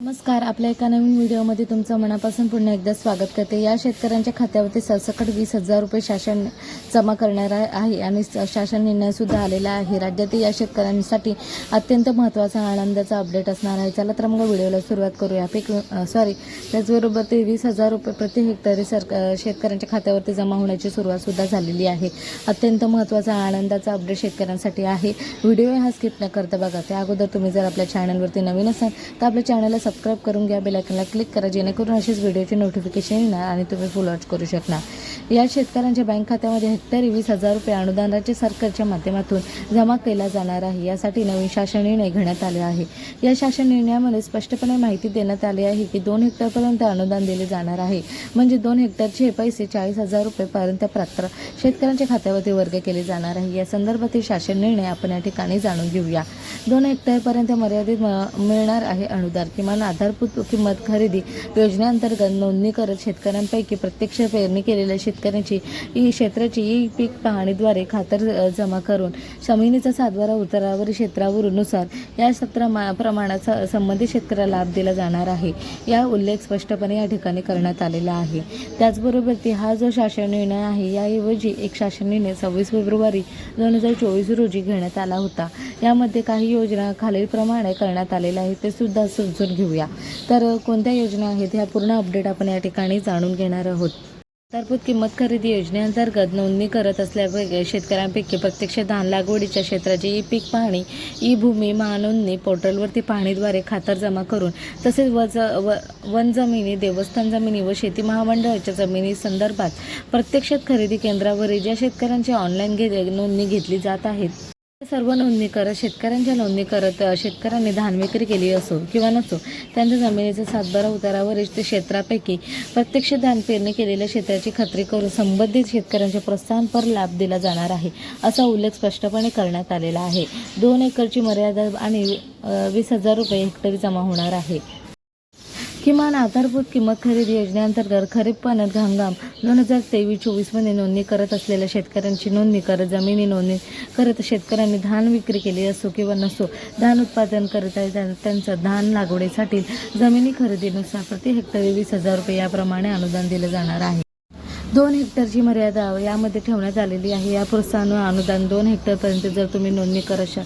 नमस्कार आपल्या एका नवीन व्हिडिओमध्ये तुमचं मनापासून पुन्हा एकदा स्वागत करते. या शेतकऱ्यांच्या खात्यावरती सरसकट वीस हजार रुपये शासन जमा करणार आहे आणि शासन निर्णयसुद्धा आलेला आहे. राज्यातील या शेतकऱ्यांसाठी अत्यंत महत्त्वाचा आनंदाचा अपडेट असणार आहे. चला तर मग व्हिडिओला सुरुवात करूया. पीक सॉरी त्याचबरोबर ते वीस हजार रुपये प्रति हेक्टरी सर शेतकऱ्यांच्या खात्यावरती जमा होण्याची सुरुवातसुद्धा झालेली आहे. अत्यंत महत्त्वाचा आनंदाचा अपडेट शेतकऱ्यांसाठी आहे. व्हिडिओ हा स्किप न करता बघा. त्या अगोदर तुम्ही जर आपल्या चॅनलवरती नवीन असाल तर आपल्या चॅनलला सबस्क्राईब करून घ्या बेलायकनला क्लिक करा जेणेकरून अशीच व्हिडिओची नोटिफिकेशन येणार आणि तुम्ही फुल वॉच करू शकणार. या शेतकऱ्यांच्या बँक खात्यामध्ये हेक्टरी वीस हजार रुपये अनुदान राज्य सरकारच्या माध्यमातून जमा केला जाणार आहे. यासाठी नवीन शासन निर्णय घेण्यात आले आहे. या शासन निर्णयामध्ये स्पष्टपणे माहिती देण्यात आली आहे की दोन हेक्टरपर्यंत अनुदान दिले जाणार आहे. म्हणजे दोन हेक्टरचे हे पैसे चाळीस हजार रुपयेपर्यंत पात्र शेतकऱ्यांच्या खात्यावरती वर्ग केले जाणार आहे. या संदर्भातील शासन निर्णय आपण या ठिकाणी जाणून घेऊया. दोन हेक्टरपर्यंत मर्यादित म- मिळणार आहे अनुदान. किमान आधारभूत किंमत खरेदी योजनेअंतर्गत नोंदणी करत शेतकऱ्यांपैकी प्रत्यक्ष पेरणी केलेल्या शेतकऱ्यांची ई क्षेत्राची ई पीक पाहणीद्वारे खातर जमा करून जमिनीचा सातबारा उतारावर क्षेत्रावरुनुसार या सत्रा मा- प्रमाणात संबंधित शेतकऱ्याला लाभ दिला जाणार आहे. या उल्लेख स्पष्टपणे या ठिकाणी करण्यात आलेला आहे. त्याचबरोबर ती हा जो शासन निर्णय आहे याऐवजी एक शासन निर्णय सव्वीस फेब्रुवारी दोन हजार चोवीस रोजी घेण्यात आला होता. यामध्ये काही योजना खालीलप्रमाणे करण्यात आलेल्या आहेत ते सुद्धा समजून घेऊया. तर कोणत्या योजना आहेत? ह्या पूर्ण अपडेट आपण या ठिकाणी जाणून घेणार आहोत. आधारभूत किंमत खरेदी योजनेअंतर्गत नोंदणी करत असल्या शेतकऱ्यांपैकी प्रत्यक्ष धान लागवडीच्या क्षेत्राची ई पीक पाहणी ई भूमी महानोंदणी पोर्टलवरती पाहणीद्वारे खातर जमा करून तसेच वज व वन जमिनी देवस्थान जमिनी व शेती महामंडळाच्या जमिनी संदर्भात प्रत्यक्षात खरेदी केंद्रावरील ज्या शेतकऱ्यांची ऑनलाईन घे नोंदणी घेतली जात आहेत सर्व नोंदणी करत शेतकऱ्यांच्या नोंदणी करत शेतकऱ्यांनी धान विक्री केली असो किंवा नसो त्यांच्या जमिनीचा सातबारा उतारावरील ते क्षेत्रापैकी प्रत्यक्ष धान पेरणी केलेल्या क्षेत्राची खात्री करून संबंधित शेतकऱ्यांच्या प्रोत्साहनपर लाभ दिला जाणार आहे असा उल्लेख स्पष्टपणे करण्यात आलेला आहे. दोन एकरची मर्यादा आणि वीस हजार रुपये हेक्टरी जमा होणार आहे. किमान आधारभूत किंमत खरेदी योजनेअंतर्गत खरीप पाण्यात हंगाम दोन हजार तेवीस चोवीसमध्ये नोंदणी करत असलेल्या शेतकऱ्यांची नोंदणी करत जमिनी नोंदणी करत शेतकऱ्यांनी धान विक्री केली असो किंवा नसो धान उत्पादन करत आहे त्यांचं धान लागवडीसाठी जमिनी खरेदीनुसार प्रति हेक्टरी वीस हजार रुपये याप्रमाणे अनुदान दिलं जाणार आहे. दोन हेक्टरची मर्यादा यामध्ये ठेवण्यात आलेली आहे. या प्रोत्साहन व अनुदान दोन हेक्टरपर्यंत जर तुम्ही नोंदणी करत श-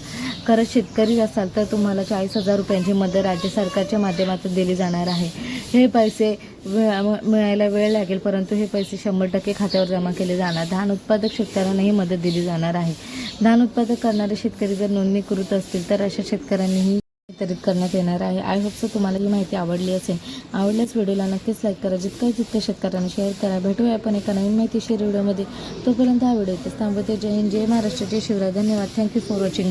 करत शेतकरी असाल तर तुम्हाला चाळीस हजार रुपयांची मदत राज्य सरकारच्या माध्यमातून दिली जाणार आहे. हे पैसे मिळायला वेळ लागेल परंतु हे पैसे शंभर टक्के खात्यावर जमा केले जाणार. धान उत्पादक शेतकऱ्यांनाही मदत दिली जाणार आहे. धान उत्पादक करणारे शेतकरी जर नोंदणी करत असतील तर अशा शेतकऱ्यांनीही वितरित करण्यात येणार आहे. आय होप सो तुम्हाला ही माहिती आवडली असेल. आवडल्यास व्हिडिओला नक्कीच लाईक करा. जितका जितक्या शेतकऱ्यांना शेअर करा. भेटूया आपण एका नवीन माहितीशीर व्हिडिओमध्ये. तोपर्यंत हा व्हिडिओ इथेच थांबवते. जय हिंद. जय महाराष्ट्र. जय शिवराय. धन्यवाद. Thank you for watching